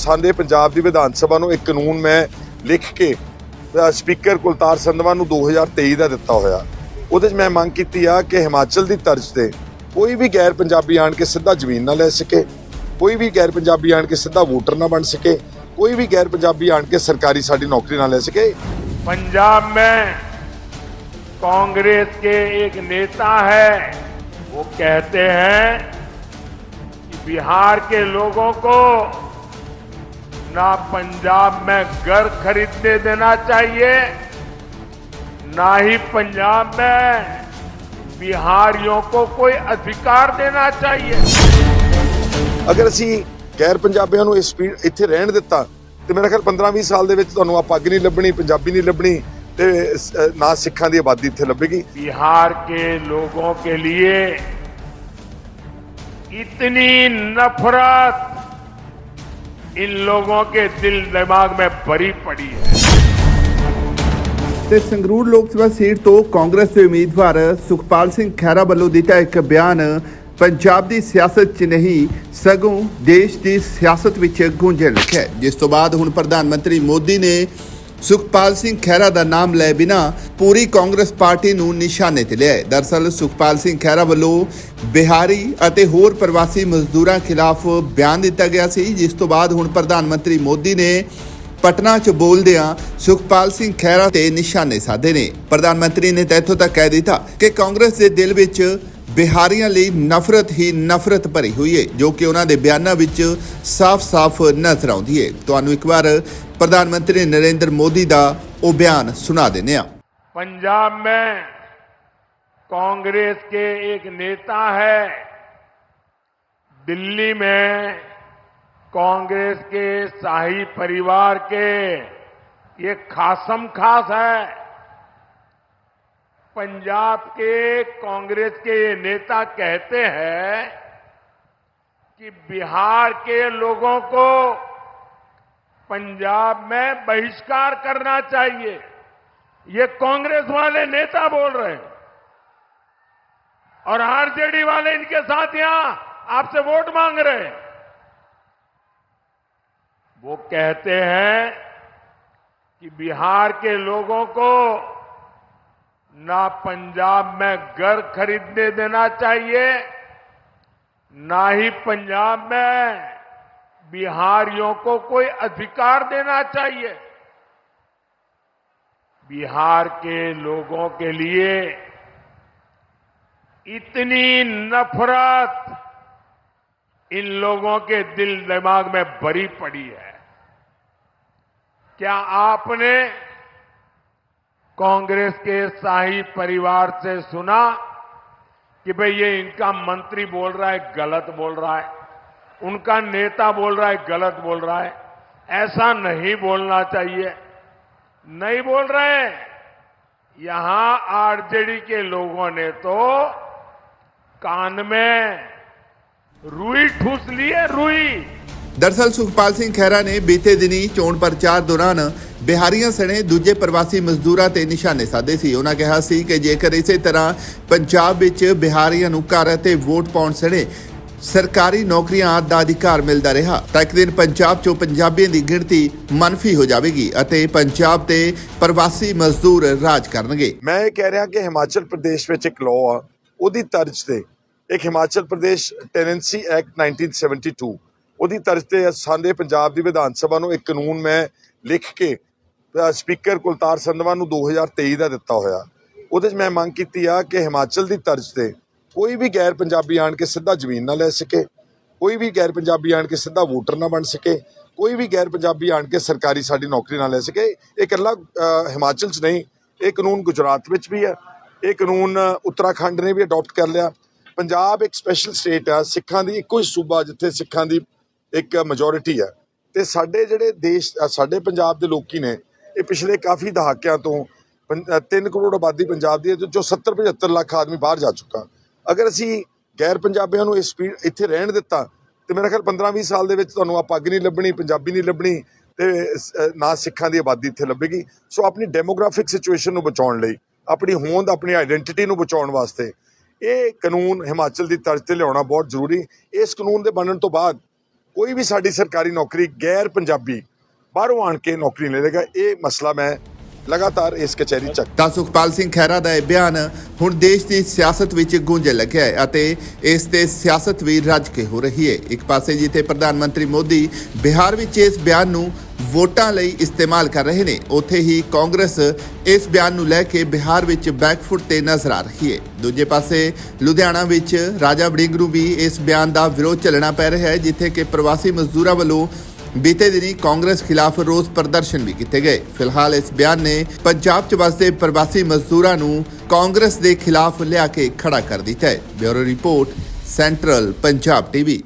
ਸਾਡੇ ਪੰਜਾਬ ਦੀ ਵਿਧਾਨ ਸਭਾ ਨੂੰ ਇੱਕ ਕਾਨੂੰਨ ਮੈਂ ਲਿਖ ਕੇ ਅ, ਸਪੀਕਰ ਕੁਲਤਾਰ ਸੰਧਵਾ ਨੂੰ 2023 ਦਾ ਦਿੱਤਾ ਹੋਇਆ ਉਹਦੇ 'ਚ ਮੈਂ ਮੰਗ ਕੀਤੀ ਆ ਕਿ ਹਿਮਾਚਲ ਦੀ ਤਰਜ਼ ਤੇ ਕੋਈ ਵੀ ਗੈਰ ਪੰਜਾਬੀ ਆਣ ਕੇ ਸਿੱਧਾ ਜ਼ਮੀਨ ਨਾ ਲੈ ਸਕੇ ਕੋਈ ਵੀ ਗੈਰ ਪੰਜਾਬੀ ਆਣ ਕੇ ਸਿੱਧਾ ਵੋਟਰ ਨਾ ਬਣ ਸਕੇ ਕੋਈ ਵੀ ਗੈਰ ਪੰਜਾਬੀ ਆਣ ਕੇ ਸਰਕਾਰੀ ਸਾਡੀ ਨੌਕਰੀ ਨਾ ਲੈ ਸਕੇ पंजाब में कांग्रेस के एक नेता है वो कहते हैं कि बिहार के लोगों को ना पंजाब में घर खरीदने देना चाहिए ना ही पंजाब में बिहारियों को कोई अधिकार देना चाहिए ਅਗਰ ਅਸੀਂ ਗੈਰ ਪੰਜਾਬੀਆਂ ਨੂੰ ਇਸ ਸਪੀਡ ਇੱਥੇ ਰਹਿਣ ਦਿੱਤਾ ਤੇ ਮੇਰਾ ਖਿਆਲ 15-20 ਸਾਲ ਦੇ ਵਿੱਚ ਤੁਹਾਨੂੰ ਆ ਪੱਗ ਨਹੀਂ ਲੱਭਣੀ ਪੰਜਾਬੀ ਨਹੀਂ ਲੱਭਣੀ ਤੇ ਸ- ਅ, ਨਾ ਸਿੱਖਾਂ ਦੀ ਆਬਾਦੀ ਇੱਥੇ ਲੱਭੇਗੀ बिहार के लोगों के लिए इतनी नफरत इन लोगों के दिल दिमाग में भरी पड़ी है ਤੇ ਸੰਗਰੂਰ ਲੋਕ ਸਭਾ ਸੀਟ ਤੋਂ ਕਾਂਗਰਸ ਦੇ ਉਮੀਦਵਾਰ ਸੁਖਪਾਲ ਸਿੰਘ ਖਹਿਰਾ ਵੱਲੋਂ ਦਿੱਤਾ ਇੱਕ ਬਿਆਨ ਪੰਜਾਬ ਦੀ ਸਿਆਸਤ 'ਚ ਨਹੀਂ ਸਗੋਂ ਦੇਸ਼ ਦੀ ਸਿਆਸਤ ਵਿੱਚ ਗੂੰਜਣ ਲੱਗਿਆ ਹੈ, ਜਿਸ ਤੋਂ ਬਾਅਦ ਹੁਣ ਪ੍ਰਧਾਨ ਮੰਤਰੀ ਮੋਦੀ ਨੇ ਸੁਖਪਾਲ ਸਿੰਘ ਖਹਿਰਾ ਦਾ ਨਾਮ ਲੈ ਬਿਨਾ ਪੂਰੀ ਕਾਂਗਰਸ ਪਾਰਟੀ ਨੂੰ ਨਿਸ਼ਾਨੇ ਤੇ ਲਿਆ ਹੈ ਦਰਅਸਲ ਸੁਖਪਾਲ ਸਿੰਘ ਖਹਿਰਾ ਵੱਲੋਂ ਬਿਹਾਰੀ ਅਤੇ ਹੋਰ ਪ੍ਰਵਾਸੀ ਮਜ਼ਦੂਰਾਂ ਖਿਲਾਫ ਬਿਆਨ ਦਿੱਤਾ ਗਿਆ ਸੀ, ਜਿਸ ਤੋਂ ਬਾਅਦ ਹੁਣ ਪ੍ਰਧਾਨ ਮੰਤਰੀ ਮੋਦੀ ਨੇ ਪਟਨਾ 'ਚ ਬੋਲਦਿਆਂ ਸੁਖਪਾਲ ਸਿੰਘ ਖਹਿਰਾ ਤੇ ਨਿਸ਼ਾਨੇ ਸਾਧੇ ਨੇ। ਪ੍ਰਧਾਨ ਮੰਤਰੀ ਨੇ ਤਾਂ ਇੱਥੋਂ ਤੱਕ ਕਹਿ ਦਿੱਤਾ ਕਿ ਕਾਂਗਰਸ ਦੇ ਦਿਲ ਵਿੱਚ ਬਿਹਾਰੀਆਂ ਲਈ ਨਫ਼ਰਤ ਹੀ ਨਫ਼ਰਤ ਭਰੀ ਹੋਈ ਹੈ ਜੋ ਕਿ ਉਹਨਾਂ ਦੇ ਬਿਆਨਾਂ ਵਿੱਚ ਸਾਫ਼-ਸਾਫ਼ ਨਜ਼ਰ ਆਉਂਦੀ ਹੈ ਤੁਹਾਨੂੰ ਇੱਕ ਵਾਰ ਪ੍ਰਧਾਨ ਮੰਤਰੀ ਨਰਿੰਦਰ ਮੋਦੀ ਦਾ ਉਹ ਬਿਆਨ ਸੁਣਾ ਦਿੰਦੇ ਹਾਂ पंजाब में कांग्रेस के एक नेता है दिल्ली में कांग्रेस के शाही परिवार के ये खासम खास है पंजाब के कांग्रेस के ये नेता कहते हैं कि बिहार के लोगों को पंजाब में बहिष्कार करना चाहिए। ये कांग्रेस वाले नेता बोल रहे हैं। और आरजेडी वाले इनके साथ यहाँ आपसे वोट मांग रहे हैं। वो कहते हैं कि बिहार के लोगों को ना पंजाब में घर खरीदने देना चाहिए, ना ही पंजाब में बिहारियों को कोई अधिकार देना चाहिए। बिहार के लोगों के लिए इतनी नफरत इन लोगों के दिल दिमाग में भरी पड़ी है। क्या आपने कांग्रेस के शाही परिवार से सुना कि भाई ये इनका मंत्री बोल रहा है, गलत बोल रहा है। उनका नेता बोल रहा है, गलत बोल रहा है। ऐसा नहीं बोलना चाहिए। नहीं बोल रहे यहाँ आरजेडी के लोगों ने तो कान में रुई ठूस ली है, रुई। ਦਰਸਲ ਸੁਖਪਾਲ ਸਿੰਘ ਖਹਿਰਾ ਨੇ ਬੀਤੇ ਦਿਨੀ ਚੋਣ ਪ੍ਰਚਾਰ ਦੌਰਾਨ ਬਿਹਾਰੀਆਂ ਸਣੇ ਦੂਜੇ ਪ੍ਰਵਾਸੀ ਮਜ਼ਦੂਰਾਂ ਤੇ ਨਿਸ਼ਾਨੇ ਸਾਧੇ ਸੀ। ਉਹਨਾਂ ਕਿਹਾ ਸੀ ਕਿ ਜੇਕਰ ਇਸੇ ਤਰ੍ਹਾਂ ਪੰਜਾਬ ਵਿੱਚ ਬਿਹਾਰੀਆਂ ਨੂੰ ਘਰ ਅਤੇ ਵੋਟ ਪਾਉਣ ਸਣੇ ਸਰਕਾਰੀ ਨੌਕਰੀਆਂ ਦਾ ਅਧਿਕਾਰ ਮਿਲਦਾ ਰਿਹਾ, ਤਾਂ ਇੱਕ ਦਿਨ ਪੰਜਾਬ 'ਚੋਂ ਪੰਜਾਬੀਆਂ ਦੀ ਗਿਣਤੀ ਮੰਨਫੀ ਹੋ ਜਾਵੇਗੀ ਅਤੇ ਪੰਜਾਬ ਤੇ ਪ੍ਰਵਾਸੀ ਮਜ਼ਦੂਰ ਰਾਜ ਕਰਨਗੇ। ਮੈਂ ਇਹ ਕਹਿ ਰਿਹਾ ਕਿ ਹਿਮਾਚਲ ਪ੍ਰਦੇਸ਼ ਵਿੱਚ ਇੱਕ ਲਾਅ ਆ, ਉਹਦੀ ਤਰਜ਼ ਤੇ, ਇੱਕ ਹਿਮਾਚਲ ਪ੍ਰਦੇਸ਼ ਟੈਨੈਂਸੀ ਐਕਟ 1972 ਉਹਦੀ ਤਰਜ਼ ਤੇ ਸਾਡੇ ਪੰਜਾਬ ਦੀ ਵਿਧਾਨ ਸਭਾ ਨੂੰ ਇੱਕ ਕਾਨੂੰਨ ਮੈਂ ਲਿਖ ਕੇ ਸਪੀਕਰ ਕੁਲਤਾਰ ਸੰਧਵਾ ਨੂੰ 2023 ਦਾ ਦਿੱਤਾ ਹੋਇਆ। ਉਹਦੇ 'ਚ ਮੈਂ ਮੰਗ ਕੀਤੀ ਆ ਕਿ ਹਿਮਾਚਲ ਦੀ ਤਰਜ਼ ਤੇ ਕੋਈ ਵੀ ਗੈਰ ਪੰਜਾਬੀ ਆਣ ਕੇ ਸਿੱਧਾ ਜ਼ਮੀਨ ਨਾ ਲੈ ਸਕੇ, ਕੋਈ ਵੀ ਗੈਰ ਪੰਜਾਬੀ ਆਣ ਕੇ ਸਿੱਧਾ ਵੋਟਰ ਨਾ ਬਣ ਸਕੇ, ਕੋਈ ਵੀ ਗੈਰ ਪੰਜਾਬੀ ਆਣ ਕੇ ਸਰਕਾਰੀ ਸਾਡੀ ਨੌਕਰੀ ਨਾ ਲੈ ਸਕੇ। ਇਹ ਇਕੱਲਾ ਹਿਮਾਚਲ 'ਚ ਨਹੀਂ, ਇਹ ਕਾਨੂੰਨ ਗੁਜਰਾਤ ਵਿੱਚ ਵੀ ਹੈ। ਇਹ ਕਾਨੂੰਨ ਉੱਤਰਾਖੰਡ ਨੇ ਵੀ ਅਡਾਪਟ ਕਰ ਲਿਆ। ਪੰਜਾਬ ਇੱਕ ਸਪੈਸ਼ਲ ਸਟੇਟ ਆ, ਸਿੱਖਾਂ ਦੀ ਇੱਕੋ ਹੀ ਸੂਬਾ ਜਿੱਥੇ ਸਿੱਖਾਂ ਦੀ ਇੱਕ ਮੈਜੋਰਿਟੀ ਆ। ਤੇ ਸਾਡੇ ਜਿਹੜੇ ਦੇਸ਼ ਸਾਡੇ ਪੰਜਾਬ ਦੇ ਲੋਕੀ ਨੇ, ਇਹ ਪਿਛਲੇ ਕਾਫੀ ਦਹਾਕਿਆਂ ਤੋਂ 3 ਕਰੋੜ ਆਬਾਦੀ ਪੰਜਾਬ ਦੀ ਹੈ, ਜੋ 70 75 ਲੱਖ ਆਦਮੀ ਬਾਹਰ ਜਾ ਚੁੱਕਾ। ਅਗਰ ਅਸੀਂ ਗੈਰ ਪੰਜਾਬੀਆਂ ਨੂੰ ਇਸ ਸਪੀਡ ਇੱਥੇ ਰਹਿਣ ਦਿੱਤਾ, ਤੇ ਮੇਰਾ ਖਿਆਲ 15 20 ਸਾਲ ਦੇ ਵਿੱਚ ਤੁਹਾਨੂੰ ਆ ਪੱਗ ਨਹੀਂ ਲੱਭਣੀ, ਪੰਜਾਬੀ ਨਹੀਂ ਲੱਭਣੀ, ਤੇ ਨਾ ਸਿੱਖਾਂ ਦੀ ਆਬਾਦੀ ਇੱਥੇ ਲੱਭੇਗੀ। ਸੋ ਆਪਣੀ ਡੈਮੋਗ੍ਰਾਫਿਕ ਸਿਚੁਏਸ਼ਨ ਨੂੰ ਬਚਾਉਣ ਲਈ, ਆਪਣੀ ਹੋਂਦ, ਆਪਣੀ ਆਇਡੈਂਟੀਟੀ ਨੂੰ ਬਚਾਉਣ ਵਾਸਤੇ, ਇਹ ਕਾਨੂੰਨ ਹਿਮਾਚਲ ਦੀ ਤਰਜ਼ ਤੇ ਲਿਆਉਣਾ ਬਹੁਤ ਜ਼ਰੂਰੀ। ਇਸ ਕਾਨੂੰਨ ਦੇ ਬਣਨ ਤੋਂ ਬਾਅਦ ਕੋਈ ਵੀ ਸਾਡੀ ਸਰਕਾਰੀ ਨੌਕਰੀ ਗੈਰ ਪੰਜਾਬੀ ਬਾਹਰੋਂ ਆਣ ਕੇ ਨੌਕਰੀ ਨਹੀਂ ਲਏਗਾ ਇਹ ਮਸਲਾ ਮੈਂ ਲਗਾਤਾਰ ਇਸ ਕਚਹਿਰੀ ਚੱਕ ਤਾਂ ਸੁਖਪਾਲ ਸਿੰਘ ਖਹਿਰਾ ਦਾ ਇਹ ਬਿਆਨ ਹੁਣ ਦੇਸ਼ ਦੀ ਸਿਆਸਤ ਵਿੱਚ ਗੂੰਜ ਲੱਗਿਆ ਹੈ ਅਤੇ ਇਸ ਤੇ ਸਿਆਸਤ ਵੀ ਰੱਜ ਕੇ ਹੋ ਰਹੀ ਹੈ। ਇੱਕ ਪਾਸੇ ਜਿੱਥੇ ਪ੍ਰਧਾਨ ਮੰਤਰੀ ਮੋਦੀ ਬਿਹਾਰ ਵਿੱਚ ਇਸ ਬਿਆਨ ਨੂੰ ਵੋਟਾਂ ਲਈ ਇਸਤੇਮਾਲ ਕਰ ਰਹੇ ਨੇ। ਉੱਥੇ ਹੀ ਕਾਂਗਰਸ ਇਸ ਬਿਆਨ ਨੂੰ ਲੈ ਕੇ ਬਿਹਾਰ ਵਿੱਚ ਬੈਕਫੁੱਟ ਤੇ ਨਜ਼ਰ ਆ ਰਹੀ ਹੈ। ਦੂਜੇ ਪਾਸੇ, ਲੁਧਿਆਣਾ ਵਿੱਚ ਰਾਜਾ ਵੜਿੰਗ ਨੂੰ ਵੀ ਇਸ ਬਿਆਨ ਦਾ ਵਿਰੋਧ ਚੱਲਣਾ ਪੈ ਰਿਹਾ ਹੈ, ਜਿੱਥੇ ਕਿ ਪ੍ਰਵਾਸੀ ਮਜ਼ਦੂਰਾਂ ਵੱਲੋਂ ਬੀਤੇ ਦਿਨੀ ਕਾਂਗਰਸ ਖਿਲਾਫ ਰੋਸ ਪ੍ਰਦਰਸ਼ਨ ਵੀ ਕੀਤੇ ਗਏ। ਫਿਲਹਾਲ ਇਸ ਬਿਆਨ ਨੇ ਪੰਜਾਬ 'ਚ ਵਸਦੇ ਪ੍ਰਵਾਸੀ ਮਜ਼ਦੂਰਾਂ ਨੂੰ ਕਾਂਗਰਸ ਦੇ ਖਿਲਾਫ ਲਿਆ ਕੇ ਖੜਾ ਕਰ ਦਿੱਤਾ ਹੈ। Bureau report, central Punjab TV.